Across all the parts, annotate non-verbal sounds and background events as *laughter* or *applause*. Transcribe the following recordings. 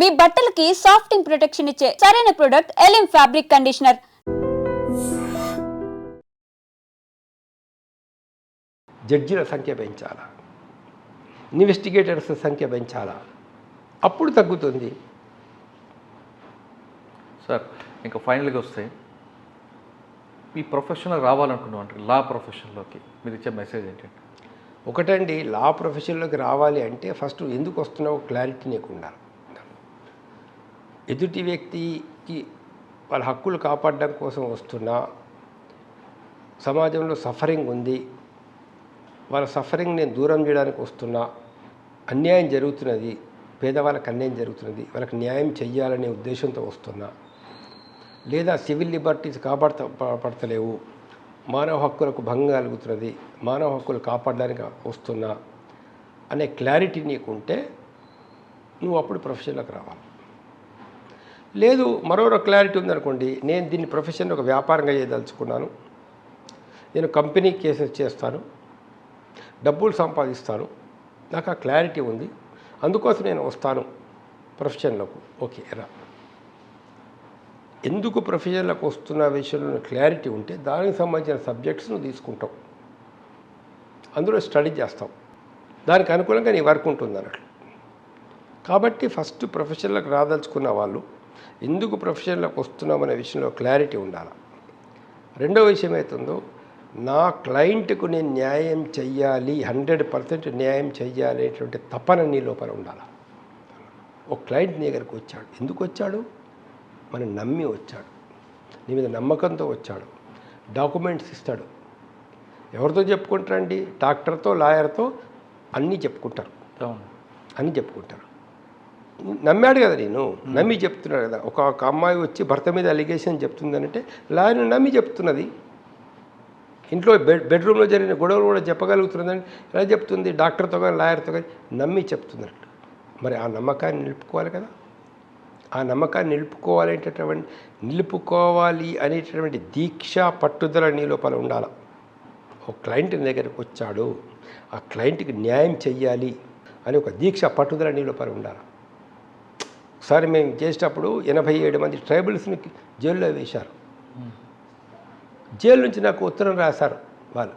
మీ బట్టలకి సాఫ్టింగ్ ప్రొటెక్షన్ ఇచ్చే సరైన ప్రొడక్ట్ ఎలిమ్ ఫ్యాబ్రిక్ కండిషనర్ జడ్జిల సంఖ్య పెంచాలా? ఇన్వెస్టిగేటర్స్ సంఖ్య పెంచాలా? అప్పుడు తగ్గుతుంది. సార్ ఇంకా ఫైనల్గా వస్తే ఈ ప్రొఫెషన్లో రావాలనుకున్నాం అంటే లా ప్రొఫెషన్లోకి మీరు ఇచ్చే మెసేజ్ ఏంటంటే? ఒకటండి లా ప్రొఫెషన్లోకి రావాలి అంటే ఫస్ట్ ఎందుకు వస్తున్నావో క్లారిటీ నీకు ఉండాలి ఎదుటి వ్యక్తికి వాళ్ళ హక్కులు కాపాడడం కోసం వస్తున్నా సమాజంలో సఫరింగ్ ఉంది వాళ్ళ సఫరింగ్ నేను దూరం చేయడానికి వస్తున్నా అన్యాయం జరుగుతున్నది పేదవాళ్ళకి అన్యాయం జరుగుతున్నది వాళ్ళకి న్యాయం చెయ్యాలనే ఉద్దేశంతో వస్తున్నా. లేదా సివిల్ లిబర్టీస్ కాపాడత పడతలేవు మానవ హక్కులకు భంగం కలుగుతున్నది మానవ హక్కులు కాపాడడానికి వస్తున్నా అనే క్లారిటీ నీకుంటే నువ్వు అప్పుడు ప్రొఫెషన్లోకి రావాలి. లేదు మరో క్లారిటీ ఉందనుకోండి నేను దీన్ని ప్రొఫెషన్ ఒక వ్యాపారంగా చేయదలుచుకున్నాను. నేను కంపెనీ కేసెస్ చేస్తాను. డబ్బులు సంపాదిస్తాను. నాకు ఆ క్లారిటీ ఉంది. అందుకోసం నేను వస్తాను ప్రొఫెషన్లకు ఓకే రా. ఎందుకు ప్రొఫెషన్లకు వస్తున్న విషయంలో క్లారిటీ ఉంటే దానికి సంబంధించిన సబ్జెక్ట్స్ నువ్వు తీసుకుంటావు అందులో స్టడీ చేస్తావు దానికి అనుకూలంగా నీ వర్క్ ఉంటుంది అన్నట్లు కాబట్టి ఫస్ట్ ప్రొఫెషన్లకు రాదలుచుకున్న వాళ్ళు ఎందుకు ప్రొఫెషన్లకు వస్తున్నామనే విషయంలో క్లారిటీ ఉండాలి. రెండో విషయం అవుతుందో నా క్లయింట్కు నేను న్యాయం చెయ్యాలి హండ్రెడ్ పర్సెంట్ న్యాయం చెయ్యాలి అనేటువంటి తపన నీ లోపల ఉండాలి. ఒక క్లయింట్ నీ దగ్గరికి వచ్చాడు. ఎందుకు వచ్చాడు? మనం నమ్మి వచ్చాడు. నీ మీద నమ్మకంతో వచ్చాడు. డాక్యుమెంట్స్ ఇస్తాడు. ఎవరితో చెప్పుకుంటారండి? డాక్టర్తో లాయర్తో అన్నీ చెప్పుకుంటారు. అని చెప్పుకుంటారు. నమ్మాడు కదా నేను. నమ్మి చెప్తున్నాడు కదా. ఒక ఒక అమ్మాయి వచ్చి భర్త మీద అలిగేషన్ చెప్తుందనంటే లాయర్ నమ్మి చెప్తున్నది. ఇంట్లో బెడ్ బెడ్రూమ్లో జరిగిన గొడవలు కూడా చెప్పగలుగుతున్నదని ఎలా చెప్తుంది? డాక్టర్తో కానీ లాయర్తో కానీ నమ్మి చెప్తున్నట్టు. మరి ఆ నమ్మకాన్ని నిలుపుకోవాలి కదా. ఆ నమ్మకాన్ని నిలుపుకోవాలనేటటువంటి నిలుపుకోవాలి అనేటటువంటి దీక్ష పట్టుదల నీ లోపల ఉండాలి. ఒక క్లయింట్ దగ్గరికి వచ్చాడు. ఆ క్లయింట్కి న్యాయం చెయ్యాలి అని ఒక దీక్ష పట్టుదల నీ లోపల ఉండాలి. ఒకసారి మేము చేసేటప్పుడు ఎనభై ఏడు మంది ట్రైబల్స్ని జైల్లో వేశారు. జైలు నుంచి నాకు ఉత్తరం రాశారు వాళ్ళు.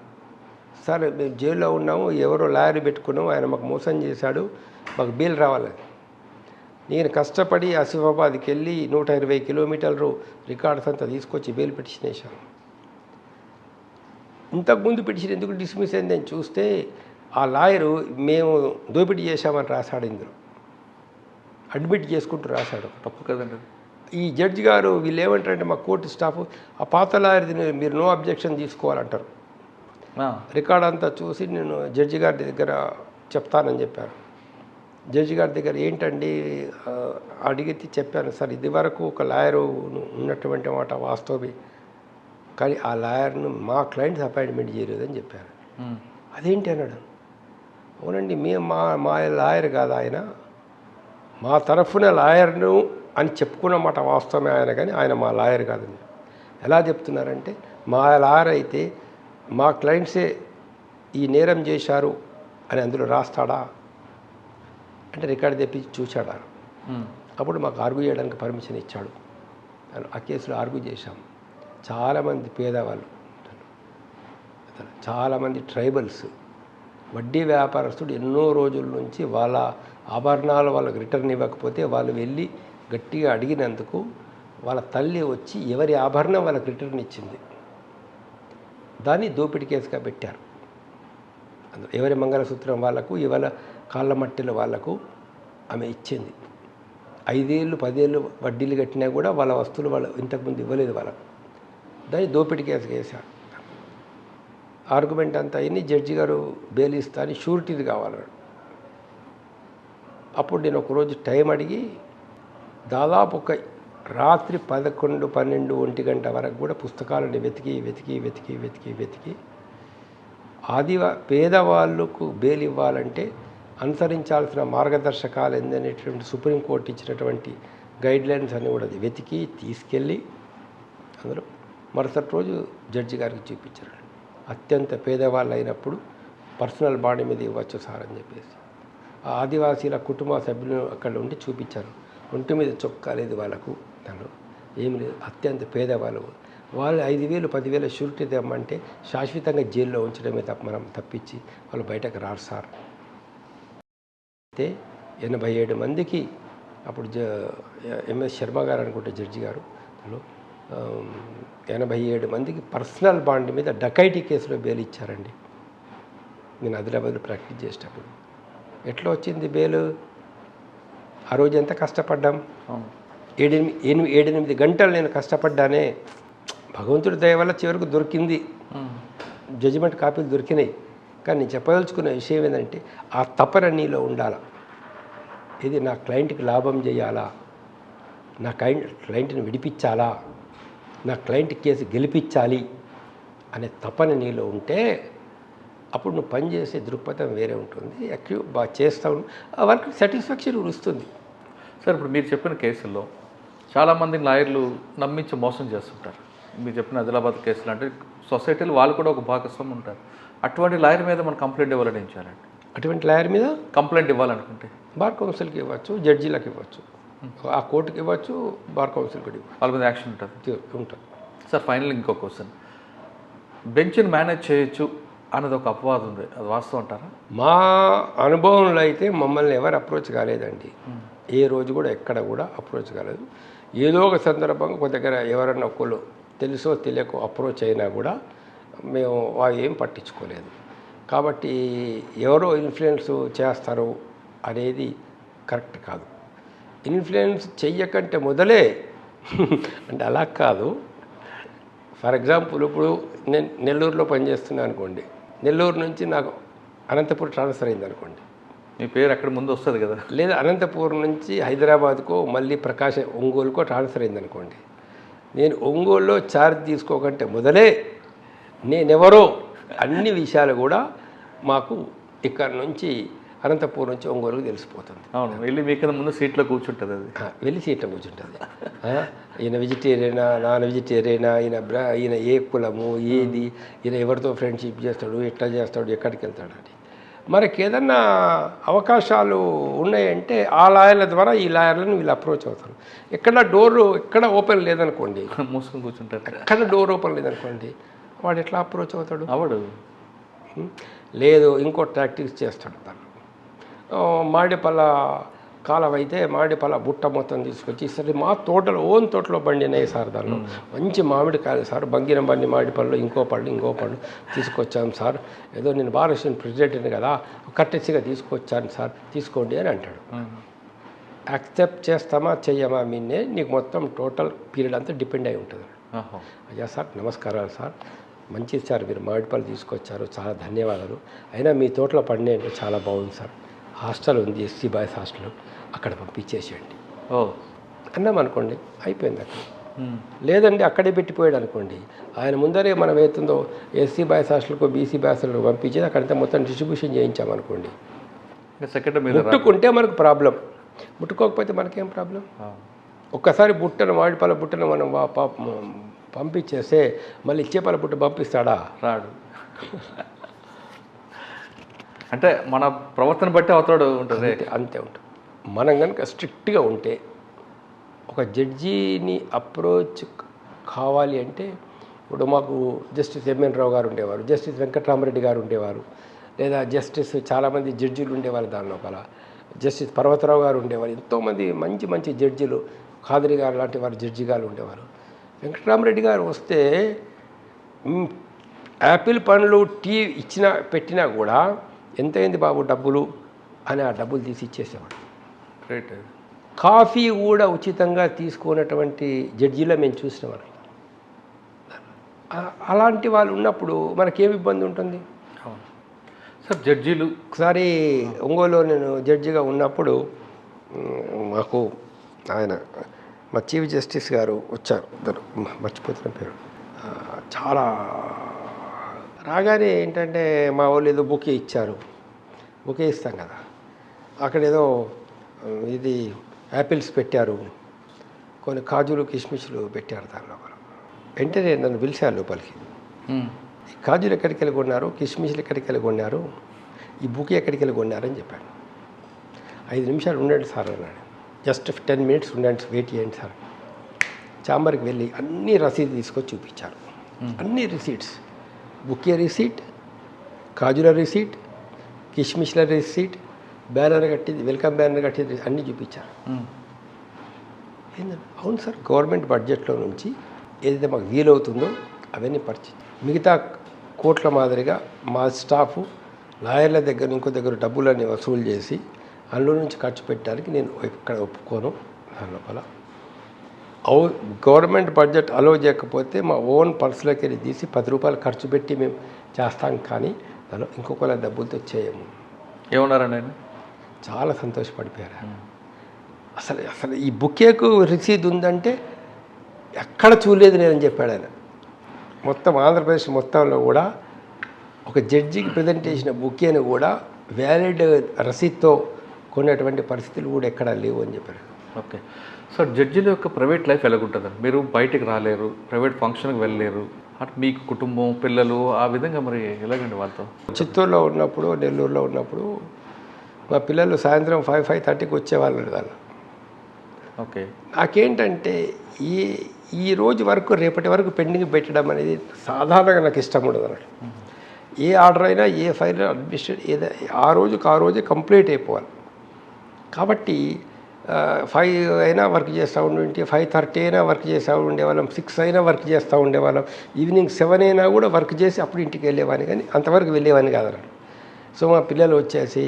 సార్ మేము జైల్లో ఉన్నాము ఎవరో లాయర్ పెట్టుకున్నాము ఆయన మాకు మోసం చేశాడు మాకు బీల్ రావాలని నేను కష్టపడి ఆసిఫాబాద్కి వెళ్ళి నూట ఇరవై కిలోమీటర్లు రికార్డ్స్ అంతా తీసుకొచ్చి బెయిల్ పిటిషన్ వేశాను. ఇంతకుముందు పిటిషన్ ఎందుకు డిస్మిస్ అయిందని చూస్తే ఆ లాయరు మేము దోపిడీ చేశామని రాశాడు ఇందులో. అడ్మిట్ చేసుకుంటూ రాశాడు. తప్పు కదండి. ఈ జడ్జి గారు వీళ్ళు ఏమంటారంటే మా కోర్టు స్టాఫ్ ఆ పాత లాయర్ది మీరు నో అబ్జెక్షన్ తీసుకోవాలంటారు. రికార్డ్ అంతా చూసి నేను జడ్జి గారి దగ్గర చెప్తానని చెప్పాను జడ్జి గారి దగ్గర ఏంటండి అడిగితే చెప్పాను. సార్ ఇది వరకు ఒక లాయరు ఉన్నటువంటి మాట వాస్తవమే. కానీ ఆ లాయర్ను మా క్లయింట్స్ అపాయింట్మెంట్ చేయలేదని చెప్పారు. అదేంటి అన్నాడు? అవునండి మేము మా మా లాయర్ కాదు ఆయన. మా తరఫున లాయర్ను అని చెప్పుకున్నమాట వాస్తవమే ఆయన కానీ ఆయన మా లాయర్ కాదని ఎలా చెప్తున్నారంటే మా లాయర్ అయితే మా క్లయింట్సే ఈ నేరం చేశారు అని అందులో రాస్తాడా? అంటే రికార్డు తెప్పించి చూశాడు? అప్పుడు మాకు ఆర్గ్యూ చేయడానికి పర్మిషన్ ఇచ్చాడు. ఆ కేసులో ఆర్గ్యూ చేశాం. చాలామంది పేదవాళ్ళు చాలామంది ట్రైబల్స్. వడ్డీ వ్యాపారస్తుడు ఎన్నో రోజుల నుంచి వాళ్ళ ఆభరణాలు వాళ్ళకి రిటర్న్ ఇవ్వకపోతే వాళ్ళు వెళ్ళి గట్టిగా అడిగినందుకు వాళ్ళ తల్లి వచ్చి ఎవరి ఆభరణం వాళ్ళకి రిటర్న్ ఇచ్చింది. దాన్ని దోపిడి కేసుగా పెట్టారు. అందులో ఎవరి మంగళసూత్రం వాళ్ళకు ఇవాళ కాళ్ళ మట్టెల వాళ్ళకు ఆమె ఇచ్చింది. ఐదేళ్ళు పదేళ్ళు వడ్డీలు కట్టినా కూడా వాళ్ళ వస్తువులు వాళ్ళు ఇంతకుముందు ఇవ్వలేదు వాళ్ళకు. దాన్ని దోపిడి కేసు వేశారు. ఆర్గ్యుమెంట్ అంతా అయింది జడ్జి గారు బెయిల్ ఇస్తా అని షూరిటీది కావాలన్నాడు. అప్పుడు నేను ఒకరోజు టైం అడిగి దాదాపు ఒక రాత్రి పదకొండు పన్నెండు ఒంటి గంట వరకు కూడా పుస్తకాలను వెతికి వెతికి వెతికి వెతికి వెతికి ఆదివా పేదవాళ్ళకు బెయిల్ ఇవ్వాలంటే అనుసరించాల్సిన మార్గదర్శకాలు ఏందనేటువంటి సుప్రీంకోర్టు ఇచ్చినటువంటి గైడ్లైన్స్ అన్నీ కూడా అది వెతికి తీసుకెళ్ళి అందులో మరుసటి రోజు జడ్జి గారికి చూపించారు అత్యంత పేదవాళ్ళు అయినప్పుడు పర్సనల్ బాడీ మీద ఇవ్వచ్చు సార్ అని చెప్పేసి. ఆదివాసీల కుటుంబ సభ్యులు అక్కడ ఉండి చూపించారు. ఒంటి మీద చొక్కా లేదు వాళ్ళకు. తను ఏం లేదు అత్యంత పేదవాళ్ళు. వాళ్ళు ఐదు వేలు పదివేల షూరిటీ తెమ్మంటే శాశ్వతంగా జైల్లో ఉంచడమే తప్ప మనం తప్పించి వాళ్ళు బయటకు రారు సార్. అయితే ఎనభై ఏడు మందికి అప్పుడు జ ఎంఎస్ శర్మ గారు అనుకుంటే జడ్జి గారు. ఎనభై ఏడు మందికి పర్సనల్ బాండ్ మీద డకైటీ కేసులో బెయిల్ ఇచ్చారండి. నేను ఆదిలాబాద్లో ప్రాక్టీస్ చేసేటప్పుడు. ఎట్లా వచ్చింది బెయిల్? ఆ రోజు ఎంత కష్టపడ్డాం? ఏడెనిమిది ఎనిమిది ఏడెనిమిది గంటలు నేను కష్టపడ్డానే భగవంతుడి దయ వల్ల చివరకు దొరికింది. జడ్జిమెంట్ కాపీలు దొరికినాయి. కానీ నేను చెప్పదలుచుకున్న విషయం ఏంటంటే ఆ తపన నీలో ఉండాల. ఇది నా క్లయింట్కి లాభం చేయాలా? నా క్లయింట్ క్లయింట్ని విడిపించాలా? నా క్లయింట్ కేసు గెలిపించాలి? అనే తపన నీలో ఉంటే అప్పుడు నువ్వు పనిచేసే దృక్పథం వేరే ఉంటుంది. యాక్టివ్ బాగా చేస్తావు ఆ వర్క్ సాటిస్ఫాక్షన్ వస్తుంది. సార్ ఇప్పుడు మీరు చెప్పిన కేసుల్లో చాలామంది లాయర్లు నమ్మించి మోసం చేస్తుంటారు. మీరు చెప్పిన ఆదిలాబాద్ కేసులు అంటే సొసైటీలో వాళ్ళు కూడా ఒక భాగస్వామి ఉంటారు. అటువంటి లాయర్ మీద మనం కంప్లైంట్ ఇవ్వాలని చేయాలండి? అటువంటి లాయర్ మీద? కంప్లైంట్ ఇవ్వాలనుకుంటే? బార్ కౌన్సిల్కి ఇవ్వచ్చు జడ్జీలకు ఇవ్వచ్చు. ఆ కోర్టుకి ఇవ్వచ్చు బార్ కౌన్సిల్కి కూడా ఇవ్వచ్చు. వాళ్ళ మీద యాక్షన్ ఉంటుంది. ఉంటుంది. సార్ ఫైనల్ ఇంకో క్వశ్చన్. బెంచ్ని మేనేజ్ చేయొచ్చు అన్నది ఒక అపవాదం ఉంది. అది వాస్తవం అంటారా? మా అనుభవంలో అయితే మమ్మల్ని ఎవరు అప్రోచ్ కాలేదండి. ఏ రోజు కూడా ఎక్కడ కూడా అప్రోచ్ కాలేదు. ఏదో ఒక సందర్భంగా ఒక దగ్గర ఎవరన్నా ఒకళ్ళు తెలుసో తెలియకో అప్రోచ్ అయినా కూడా మేము వాళ్ళు ఏం పట్టించుకోలేదు. కాబట్టి ఎవరో ఇన్ఫ్లుయెన్స్ చేస్తారు అనేది కరెక్ట్ కాదు. ఇన్ఫ్లుయెన్స్ చెయ్యకంటే మొదలే *laughs* అంటే అలా కాదు. ఫర్ ఎగ్జాంపుల్ ఇప్పుడు నేను నెల్లూరులో పనిచేస్తున్నాను అనుకోండి. నెల్లూరు నుంచి నాకు అనంతపూర్ ట్రాన్స్ఫర్ అయింది అనుకోండి. మీ పేరు అక్కడ ముందు వస్తుంది కదా? లేదా అనంతపూర్ నుంచి హైదరాబాద్కో మళ్ళీ ప్రకాశ ఒంగోలుకో ట్రాన్స్ఫర్ అయింది అనుకోండి. నేను ఒంగోలులో ఛార్జ్ తీసుకోకంటే మొదలే నేనెవరో అన్ని విషయాలు కూడా మాకు ఇక్కడ నుంచి అనంతపూర్ నుంచి ఒంగోలుకు తెలిసిపోతుంది. అవును వెళ్ళి మీ కింద ముందు సీట్లో కూర్చుంటుంది అది. వెళ్ళి సీట్లో కూర్చుంటుంది. ఈయన వెజిటేరియనా నాన్ వెజిటేరియనా ఈయన బ్రా ఈయన ఏ కులము ఏది ఈయన ఎవరితో ఫ్రెండ్షిప్ చేస్తాడు ఎట్లా చేస్తాడు ఎక్కడికి వెళ్తాడు అని. మనకి ఏదన్నా అవకాశాలు ఉన్నాయంటే ఆ లాయర్ల ద్వారా ఈ లాయర్లను వీళ్ళు అప్రోచ్ అవుతారు. ఎక్కడ డోర్ ఎక్కడ ఓపెన్ లేదనుకోండి *laughs* మూసుకొని కూర్చుంటారు. ఎక్కడ డోర్ ఓపెన్ లేదనుకోండి వాడు ఎట్లా అప్రోచ్ అవుతాడు? అవడు? లేదు ఇంకో టాక్టిక్స్ చేస్తాడు తను. ఆ, మామిడిపల్ల కాలం అయితే మామిడిపల్ల బుట్ట మొత్తం తీసుకొచ్చి సరే మా తోటలో ఓన్ తోటలో పండినాయి సార్ దానిలో. మంచి మామిడికాయలు సార్ బంగిన బండి మామిడి పళ్ళు ఇంకో పళ్ళు ఇంకో పళ్ళు తీసుకొచ్చాం సార్. ఏదో నేను భారత ప్రెసిడెంట్ని కదా కట్టెసిగా తీసుకొచ్చాను సార్ తీసుకోండి అని అంటాడు. యాక్సెప్ట్ చేస్తామా చెయ్యమా మీనే నీకు మొత్తం టోటల్ పీరియడ్ అంతా డిపెండ్ అయి ఉంటుంది. అయ్యా సార్ నమస్కారాలు సార్. మంచిది సార్ మీరు మామిడిపళ్ళు తీసుకొచ్చారు చాలా ధన్యవాదాలు. అయినా మీ తోటలో పండే చాలా బాగుంది సార్. హాస్టల్ ఉంది ఎస్సీ బాయ్స్ హాస్టల్. అక్కడ పంపించేసేయండి. ఓ. అన్నాం అనుకోండి అయిపోయింది అక్కడ. లేదండి అక్కడే పెట్టిపోయాడు అనుకోండి. ఆయన ముందరే మనం ఏతుందో ఎస్సీ బాయ్స్ హాస్టల్కో బీసీ బాయ్స్ హాస్టల్కో పంపించేది అక్కడంతా మొత్తం డిస్ట్రిబ్యూషన్ చేయించామనుకోండి. ముట్టుకుంటే మనకు ప్రాబ్లం. ముట్టుకోకపోతే మనకేం ప్రాబ్లం. ఒక్కసారి బుట్టను మామిడిపళ్ళ బుట్టను మనం పంపించేస్తే మళ్ళీ ఇచ్చేపళ్ళ బుట్ట పంపిస్తాడా? రాడు. అంటే మన ప్రవర్తన బట్టి అవతాడు ఉంటుంది. అంతే ఉంటుంది. మనం కనుక స్ట్రిక్ట్గా ఉంటే ఒక జడ్జిని అప్రోచ్ కావాలి అంటే ఇప్పుడు మాకు జస్టిస్ ఎంఎన్ రావు గారు ఉండేవారు జస్టిస్ వెంకటరామరెడ్డి గారు ఉండేవారు లేదా జస్టిస్ చాలామంది జడ్జిలు ఉండేవారు దాని లోపల జస్టిస్ పర్వతరావు గారు ఉండేవారు ఎంతోమంది మంచి మంచి జడ్జిలు ఖాదరి గారు లాంటి వారు జడ్జి గారు ఉండేవారు. వెంకటరామరెడ్డి గారు వస్తే యాపిల్ పండ్లు టీ ఇచ్చినా పెట్టినా కూడా ఎంతైంది బాబు డబ్బులు అని ఆ డబ్బులు తీసి ఇచ్చేసేవాడు. గ్రేట్ కాఫీ కూడా ఉచితంగా తీసుకున్నటువంటి జడ్జీలో మేము చూసినాం ఆ- అలాంటి వాళ్ళు ఉన్నప్పుడు మనకేం ఇబ్బంది ఉంటుంది? సార్ జడ్జీలు ఒకసారి ఒంగోలులో నేను జడ్జిగా ఉన్నప్పుడు మాకు ఆయన మా చీఫ్ జస్టిస్ గారు వచ్చారు. మర్చిపోతున్న పేరు. చాలా రాగానే ఏంటంటే మా వాళ్ళు ఏదో బుకే ఇచ్చారు. బుకే ఇస్తాం కదా. అక్కడ ఏదో ఇది యాపిల్స్ పెట్టారు. కొన్ని కాజులు కిస్మిస్లు పెట్టారు దాని లోపల వెంటనే నన్ను పిలిచారు లోపలికి. ఈ కాజులు ఎక్కడికి వెళ్ళి కొన్నారు? కిస్మిస్లు ఎక్కడికి వెళ్ళి కొన్నారు? ఈ బుక్ ఎక్కడికి వెళ్ళి కొన్నారని చెప్పాను ఐదు నిమిషాలు ఉండండి సార్ అన్నాడు. జస్ట్ టెన్ మినిట్స్ ఉండండి వెయిట్ చేయండి సార్. చాంబర్కి వెళ్ళి అన్ని రసీదు తీసుకొచ్చి చూపించారు. అన్ని రిసీట్స్. బుకే రిసీట్ కాజుల రిసీట్ కిష్మిష్ల రిసీట్ బ్యానర్ కట్టింది వెల్కమ్ బ్యానర్ కట్టింది అన్నీ చూపించారు. ఏంటంటే అవును సార్ గవర్నమెంట్ బడ్జెట్లో నుంచి ఏదైతే మాకు వీలవుతుందో అవన్నీ పర్చేజ్ మిగతా కోట్ల మాదిరిగా మా స్టాఫ్ లాయర్ల దగ్గర ఇంకో దగ్గర డబ్బులన్నీ వసూలు చేసి అందులో నుంచి ఖర్చు పెట్టడానికి నేను ఇక్కడ ఒప్పుకోను. దాని లోపల అవు గవర్నమెంట్ బడ్జెట్ అలో చేయకపోతే మా ఓన్ పర్సులోకి వెళ్ళి తీసి పది రూపాయలు ఖర్చు పెట్టి మేము చేస్తాం కానీ దానిలో ఇంకొకళ్ళ డబ్బులతో చేయము. ఏమన్నారండి చాలా సంతోషపడిపోయారు అసలు అసలు ఈ బుకేకు రిసీద్ ఉందంటే ఎక్కడ చూడలేదు నేనని చెప్పాడు ఆయన. మొత్తం ఆంధ్రప్రదేశ్ మొత్తంలో కూడా ఒక జడ్జికి ప్రజెంట్ చేసిన బుకేని కూడా వ్యాలిడ్ రసీద్తో కొనేటువంటి పరిస్థితులు కూడా ఎక్కడా లేవు అని చెప్పారు. ఓకే. సో జడ్జిల యొక్క ప్రైవేట్ లైఫ్ ఎలాగుంటుందండి? మీరు బయటికి రాలేరు ప్రైవేట్ ఫంక్షన్కి వెళ్ళలేరు అటు మీకు కుటుంబం పిల్లలు ఆ విధంగా మరి ఎలాగండి వాళ్ళతో? చిత్తూరులో ఉన్నప్పుడు నెల్లూరులో ఉన్నప్పుడు మా పిల్లలు సాయంత్రం ఫైవ్ ఫైవ్ థర్టీకి వచ్చేవాళ్ళు వాళ్ళు. ఓకే. నాకేంటంటే ఈ ఈ రోజు వరకు రేపటి వరకు పెండింగ్ పెట్టడం అనేది సాధారణంగా నాకు ఇష్టం ఉండదు అన్నట్టు ఏ ఆర్డర్ అయినా ఏ ఫైల్ అడ్మినిస్ట్రేట్ ఏదో ఆ రోజుకి ఆ రోజే కంప్లీట్ అయిపోవాలి. కాబట్టి ఫైవ్ అయినా వర్క్ చేస్తూ ఉండి ఫైవ్ థర్టీ అయినా వర్క్ చేస్తూ ఉండేవాళ్ళం సిక్స్ అయినా వర్క్ చేస్తూ ఉండేవాళ్ళం. ఈవినింగ్ సెవెన్ అయినా కూడా వర్క్ చేసి అప్పుడు ఇంటికి వెళ్ళేవాడిని కానీ అంతవరకు వెళ్ళేవాడిని కాదు సో మా పిల్లలు వచ్చేసి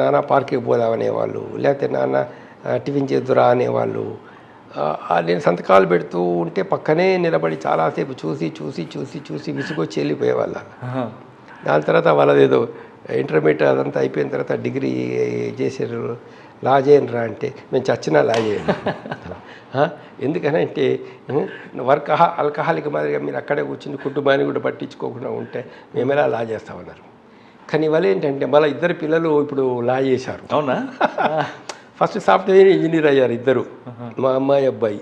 నాన్న పార్క్కి పోదామనేవాళ్ళు లేకపోతే నాన్న టిఫిన్ చేద్దురా అనేవాళ్ళు. నేను సంతకాలు పెడుతూ ఉంటే పక్కనే నిలబడి చాలాసేపు చూసి చూసి చూసి చూసి విసుగొచ్చి వెళ్ళిపోయేవాళ్ళు. దాని తర్వాత వాళ్ళదేదో ఇంటర్మీడియట్ అదంతా అయిపోయిన తర్వాత డిగ్రీ చేసారు. లా చేయనురా అంటే మేము చచ్చినా లా చేయను *laughs* ఎందుకనంటే వర్క్ ఆల్కహాలిక్ మాదిరిగా మీరు అక్కడే కూర్చుని కుటుంబాన్ని కూడా పట్టించుకోకుండా ఉంటే మేము ఎలా లా చేస్తామన్నారు కానీ ఇవాళ ఏంటంటే మళ్ళీ ఇద్దరు పిల్లలు ఇప్పుడు లా చేశారు అవునా? *laughs* ఫస్ట్ సాఫ్ట్వేర్ ఇంజనీర్ అయ్యారు ఇద్దరు. మా అమ్మాయి అబ్బాయి.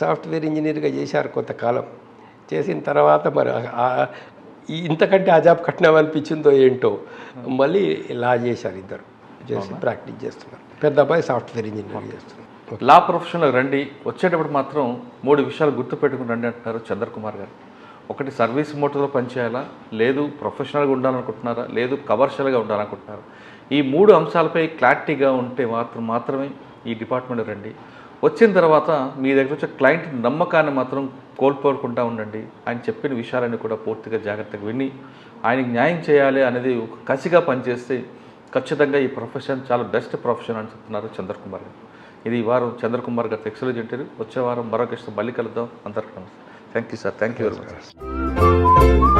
సాఫ్ట్వేర్ ఇంజనీర్గా చేశారు కొంతకాలం. చేసిన తర్వాత మరి ఇంతకంటే ఆ జాబ్ కట్టినాం అనిపించిందో ఏంటో మళ్ళీ లా చేశారు ఇద్దరు. చేసి ప్రాక్టీస్ చేస్తున్నారు. పెద్ద అబ్బాయి సాఫ్ట్వేర్ ఇంజనీర్ చేస్తున్నారు లా ప్రొఫెషన్లో రండి. వచ్చేటప్పుడు మాత్రం మూడు విషయాలు గుర్తుపెట్టుకుని రండి అంటున్నారు చంద్రకుమార్ గారు. ఒకటి సర్వీస్ మోటర్లో పనిచేయాలా? లేదు ప్రొఫెషనల్గా ఉండాలనుకుంటున్నారా? లేదు కమర్షియల్గా ఉండాలనుకుంటున్నారా? ఈ మూడు అంశాలపై క్లారిటీగా ఉంటే మాత్రం మాత్రమే ఈ డిపార్ట్మెంట్ రండి. వచ్చిన తర్వాత మీ దగ్గర వచ్చే క్లయింట్ నమ్మకాన్ని మాత్రం కోల్పోకుండా ఉండండి. ఆయన చెప్పిన విషయాలన్నీ కూడా పూర్తిగా జాగ్రత్తగా విని ఆయనకి న్యాయం చేయాలి అనేది ఒక కసిగా పనిచేస్తే ఖచ్చితంగా ఈ ప్రొఫెషన్ చాలా బెస్ట్ ప్రొఫెషన్ అని చెప్తున్నారు చంద్రకుమార్ గారు. ఇది ఈ వారం చంద్రకుమార్ గారితో ఎక్సలెంట్ ఇంటర్వ్యూ వచ్చే వారం మరొక ఇష్టం మళ్ళీ కలుద్దాం. అందరికీ నమస్తే. Thank you sir thank you very much